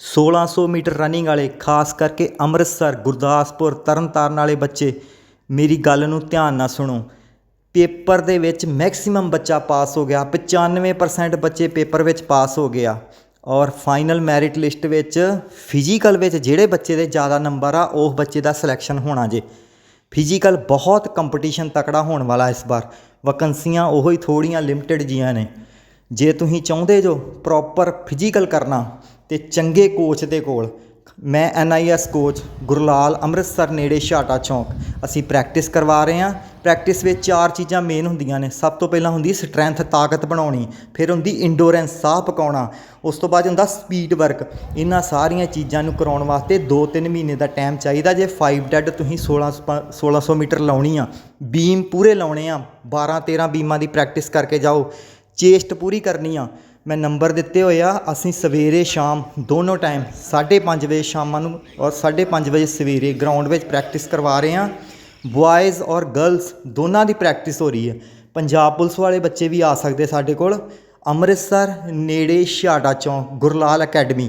1600 metre running ਵਾਲੇ, ਖਾਸ ਕਰਕੇ ਅੰਮ੍ਰਿਤਸਰ, ਗੁਰਦਾਸਪੁਰ, ਤਰਨਤਾਰਨ ਵਾਲੇ ਬੱਚੇ, ਮੇਰੀ ਗੱਲ ਨੂੰ ਧਿਆਨ ਨਾਲ ਸੁਣੋ। ਪੇਪਰ ਦੇ ਵਿੱਚ ਮੈਕਸਿਮਮ ਬੱਚਾ ਪਾਸ ਹੋ ਗਿਆ। 95% ਬੱਚੇ ਪੇਪਰ ਵਿੱਚ ਪਾਸ ਹੋ ਗਿਆ। ਔਰ ਫਾਈਨਲ ਮੈਰਿਟ ਲਿਸਟ ਵਿੱਚ ਫਿਜ਼ੀਕਲ ਵਿੱਚ ਜਿਹੜੇ ਬੱਚੇ ਦੇ ਜ਼ਿਆਦਾ ਨੰਬਰ ਆ, ਉਹ ਬੱਚੇ ਦਾ ਸਿਲੈਕਸ਼ਨ ਹੋਣਾ ਜੇ। ਫਿਜ਼ੀਕਲ ਬਹੁਤ ਕੰਪੀਟੀਸ਼ਨ ਤਕੜਾ ਹੋਣ ਵਾਲਾ ਇਸ ਵਾਰ। ਵੈਕੰਸੀਆਂ ਉਹੀ ਥੋੜੀਆਂ ਲਿਮਟਿਡ ਜੀਆਂ ਨੇ। ਜੇ ਤੁਸੀਂ ਚਾਹੁੰਦੇ ਜੋ ਪ੍ਰੋਪਰ ਫਿਜ਼ੀਕਲ ਕਰਨਾ, ਤੇ ਚੰਗੇ ਕੋਚ ਦੇ ਕੋਲ, ਮੈਂ ਐਨਆਈਐਸ ਕੋਚ ਗੁਰਲਾਲ ਅੰਮ੍ਰਿਤਸਰ ਨੇੜੇ ਛਾਟਾ ਚੌਂਕ, ਅਸੀਂ ਪ੍ਰੈਕਟਿਸ ਕਰਵਾ ਰਹੇ ਹਾਂ। ਪ੍ਰੈਕਟਿਸ ਵਿੱਚ ਚਾਰ ਚੀਜ਼ਾਂ ਮੇਨ ਹੁੰਦੀਆਂ ਨੇ। ਸਭ ਤੋਂ ਪਹਿਲਾਂ ਹੁੰਦੀ ਸਟਰੈਂਥ ਤਾਕਤ ਬਣਾਉਣੀ, ਫਿਰ ਹੁੰਦੀ ਇੰਡੋਰੈਂਸ ਸਾਹ ਪਕਾਉਣਾ, ਉਸ ਤੋਂ ਬਾਅਦ ਹੁੰਦਾ ਸਪੀਡ ਵਰਕ ਇਹਨਾਂ ਸਾਰੀਆਂ ਚੀਜ਼ਾਂ ਨੂੰ ਕਰਾਉਣ ਵਾਸਤੇ 2-3 ਮਹੀਨੇ ਦਾ ਟਾਈਮ ਚਾਹੀਦਾ। ਜੇ 5 ਡੈਡ ਤੁਸੀਂ 16 1600 ਮੀਟਰ ਲਾਉਣੀ ਆ ਬੀਮ ਪੂਰੇ ਲਾਉਣੇ ਆ 12-13 ਬੀਮਾਂ ਦੀ ਪ੍ਰੈਕਟਿਸ ਕਰਕੇ ਜਾਓ। ਚੇਸਟ ਪੂਰੀ ਕਰਨੀ ਆ। ਮੈਂ ਨੰਬਰ ਦਿੱਤੇ ਹੋਏ ਆ। ਅਸੀਂ ਸਵੇਰੇ ਸ਼ਾਮ ਦੋਨੋਂ ਟਾਈਮ 5:30 ਵਜੇ ਸ਼ਾਮਾਂ ਨੂੰ ਔਰ 5:30 ਵਜੇ ਸਵੇਰੇ ਗਰਾਊਂਡ ਵਿੱਚ ਪ੍ਰੈਕਟਿਸ ਕਰਵਾ ਰਹੇ ਆ। ਬॉयਜ਼ ਔਰ ਗਰਲਸ ਦੋਨਾਂ ਦੀ ਪ੍ਰੈਕਟਿਸ ਹੋ ਰਹੀ ਹੈ। ਪੰਜਾਬ ਪੁਲਿਸ ਵਾਲੇ ਬੱਚੇ ਵੀ ਆ ਸਕਦੇ ਸਾਡੇ ਕੋਲ। ਅੰਮ੍ਰਿਤਸਰ ਨੇੜੇ ਛਾਟਾ ਚੌਂਕ, ਗੁਰਲਾਲ ਅਕੈਡਮੀ